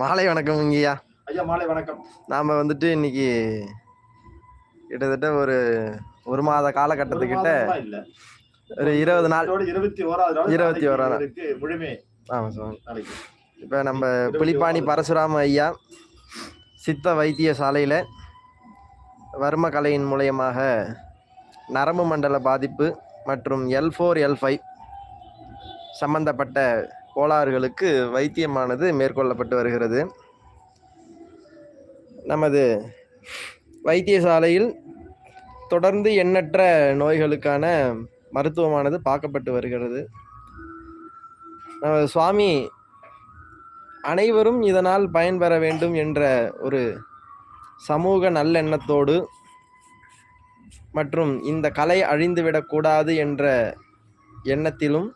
மாலை வணக்கம் இங்கேயா? ஐயா மாலை வணக்கம். நாம் வந்துட்டு இன்னைக்கு கிட்டத்தட்ட ஒரு ஒரு மாத காலகட்டத்துக்கிட்ட ஒரு இருபது நாள். இருபத்தி ஓராவது நாள் இருபத்தி. இவருக்கு முழுமை ஆமாம் சார் இப்போ நம்ம புலிப்பாணி பரசுராம ஐயா சித்த வைத்தியசாலையில் வர்ம கலையின் மூலியமாக நரம்பு மண்டல பாதிப்பு மற்றும் எல் ஃபோர் எல் ஃபைவ் சம்பந்தப்பட்ட கோளாறுகளுக்கு வைத்தியமானது மேற்கொள்ளப்பட்டு வருகிறது. நமது வைத்தியசாலையில் தொடர்ந்து எண்ணற்ற நோய்களுக்கான மருத்துவமானது பார்க்கப்பட்டு வருகிறது. நமது சுவாமி அனைவரும் இதனால் பயன்பெற வேண்டும் என்ற ஒரு சமூக நல்லெண்ணத்தோடு மற்றும் இந்த கலை அழிந்துவிடக்கூடாது என்ற எண்ணத்திலும்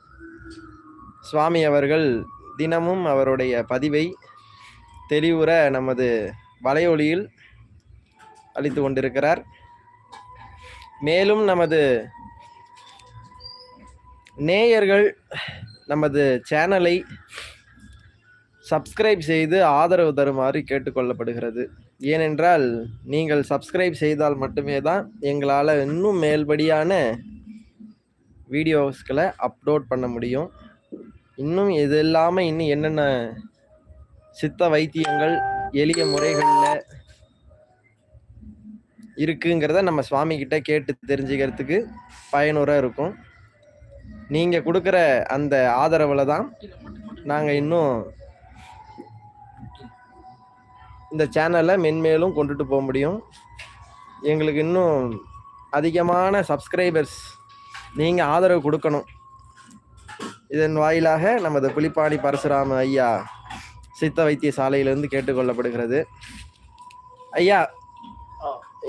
சுவாமி அவர்கள் தினமும் அவருடைய பதிவை தெளிவுற நமது வலையொலியில் அளித்து கொண்டிருக்கிறார். மேலும் நமது நேயர்கள் நமது சேனலை சப்ஸ்கிரைப் செய்து ஆதரவு தருமாறு கேட்டுக்கொள்ளப்படுகிறது. ஏனென்றால் நீங்கள் சப்ஸ்கிரைப் செய்தால் மட்டுமே தான் எங்களால் இன்னும் மேல்படியான வீடியோஸ்களை அப்லோட் பண்ண முடியும். இன்னும் இது இல்லாமல் இன்னும் என்னென்ன சித்த வைத்தியங்கள் எளிய முறைகளில் இருக்குங்கிறத நம்ம சுவாமி கிட்ட கேட்டு தெரிஞ்சுக்கிறதுக்கு பயனுறாக இருக்கும். நீங்கள் கொடுக்குற அந்த ஆதரவில் தான் நாங்கள் இன்னும் இந்த சேனலை மென்மேலும் கொண்டுட்டு போக முடியும். எங்களுக்கு இன்னும் அதிகமான சப்ஸ்கிரைபர்ஸ் நீங்கள் ஆதரவு கொடுக்கணும். இதன் வாயிலாக நமது புலிப்பாணி பரசுராம ஐயா சித்த வைத்திய சாலையிலிருந்து கேட்டுக்கொள்ளப்படுகிறது. ஐயா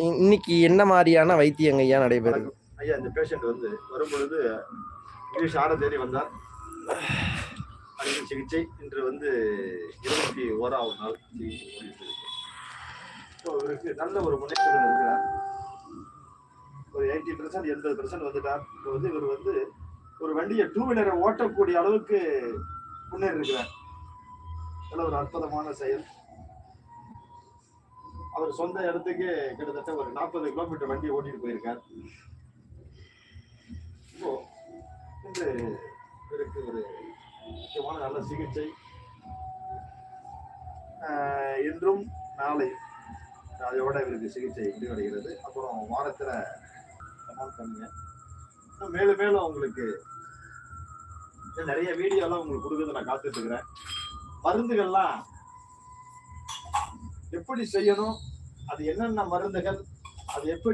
இன்னைக்கு என்ன மாதிரியான வைத்தியங்க ஐயா நடைபெறுது? ஐயா இந்த பேஷண்ட் வந்து வரும்பொழுது இங்கிலீஷ் ஆட தேடி வந்தார். அறுவை சிகிச்சை இன்று வந்து இருபத்தி ஓராவது நாள் சிகிச்சை ஸோ இவருக்கு நல்ல ஒரு முன்னேற்றத்தில் இருக்கிறார். ஒரு எயிட்டி பெர்சன்ட் எண்பது பெர்சன்ட் வந்துட்டார். இப்போ வந்து இவர் வந்து ஒரு வண்டியை டூ வீலரை ஓட்டக்கூடிய அளவுக்கு முன்னேறி இருக்கிறார் நல்ல ஒரு அற்புதமான செயல். அவர் சொந்த இடத்துக்கு கிட்டத்தட்ட ஒரு நாற்பது கிலோமீட்டர் வண்டி ஓட்டிட்டு போயிருக்கார். இப்போ இன்று இவருக்கு ஒரு முக்கியமான நல்ல சிகிச்சை. இன்றும் நாளை அதோட இவருக்கு சிகிச்சை முடிவடைகிறது அப்புறம் வாரத்தில் அமௌண்ட் பண்ணுங்க மேலும் மேலும் உங்களுக்கு நிறைய நிறைய வீடியோலாம் உங்களுக்கு கொடுக்குறது நான் காத்துட்டு இருக்கிறேன் மருந்துகள்லாம் எப்படி செய்யணும் அது என்னென்ன மருந்துகள் அது எப்படி